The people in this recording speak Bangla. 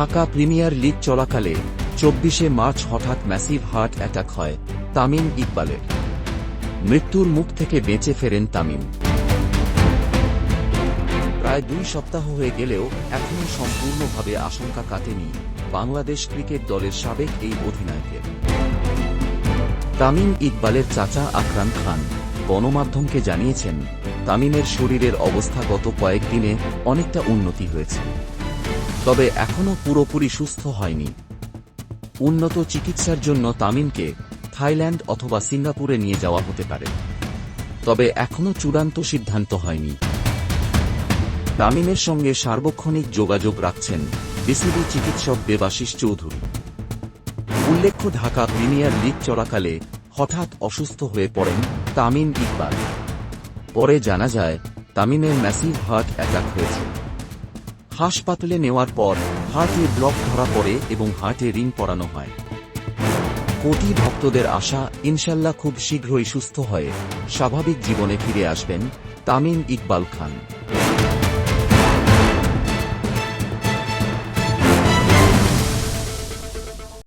ঢাকা প্রিমিয়ার লিগ চলাকালে চব্বিশে মার্চ হঠাৎ ম্যাসিভ হার্ট অ্যাটাক হয় তামিম ইকবালের। মৃত্যুর মুখ থেকে বেঁচে ফেরেন তামিম। প্রায় দুই সপ্তাহ হয়ে গেলেও এখনও সম্পূর্ণভাবে আশঙ্কা কাটেনি বাংলাদেশ ক্রিকেট দলের সাবেক এই অধিনায়কের। তামিম ইকবালের চাচা আকরাম খান গণমাধ্যমকে জানিয়েছেন, তামিমের শরীরের অবস্থা গত কয়েকদিনে অনেকটা উন্নতি হয়েছে। তবে এখনও পুরোপুরি সুস্থ হয়নি। উন্নত চিকিৎসার জন্য তামিমকে থাইল্যান্ড অথবা সিঙ্গাপুরে নিয়ে যাওয়া হতে পারে। তবে এখনও চূড়ান্ত সিদ্ধান্ত হয়নি। তামিমের সঙ্গে সার্বক্ষণিক যোগাযোগ রাখছেন বিসিবি চিকিৎসক দেবাশিস চৌধুরী। উল্লেখ্য, ঢাকা প্রিমিয়ার লিগ চলাকালে হঠাৎ অসুস্থ হয়ে পড়েন তামিম ইকবাল। পরে জানা যায়, তামিমের ম্যাসিভ হার্ট অ্যাটাক হয়েছে। হাসপাতালে নেওয়ার পর হার্টে ব্লক ধরা পড়ে এবং হার্টে রিং পরানো হয়। কোটি ভক্তদের আশা, ইনশাল্লাহ খুব শীঘ্রই সুস্থ হয়ে স্বাভাবিক জীবনে ফিরে আসবেন তামিম ইকবাল খান।